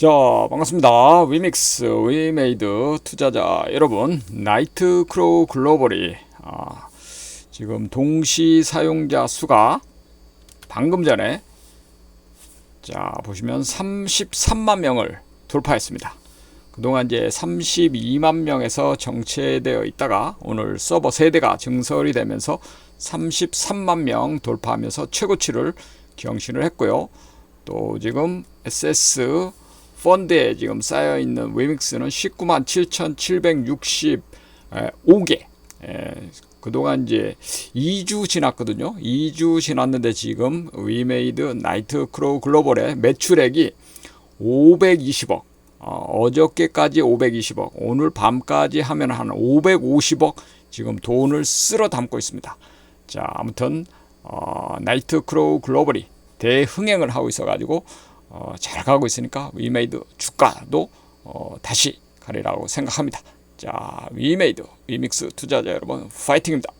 자 반갑습니다. 위믹스 위메이드 투자자. 여러분 나이트 크로우 글로벌이 아, 지금 동시 사용자 수가 방금 전에 자 보시면 33만 명을 돌파했습니다. 그동안 이제 32만 명에서 정체되어 있다가 오늘 서버 세대가 증설이 되면서 33만 명 돌파하면서 최고치를 경신을 했고요. 또 지금 SS 펀드에 지금 쌓여 있는 위믹스는 19만 7,765개. 그동안 이제 2주 지났거든요. 2주 지났는데 지금 위메이드 나이트 크로우 글로벌의 매출액이 520억. 어, 저께까지 520억. 오늘 밤까지 하면 한 550억 지금 돈을 쓸어 담고 있습니다. 자, 아무튼 어, 나이트 크로우 글로벌이 대흥행을 하고 있어 가지고 어, 잘 가고 있으니까 위메이드 주가도 어, 다시 가리라고 생각합니다. 자, 위메이드 위믹스 투자자 여러분 파이팅입니다.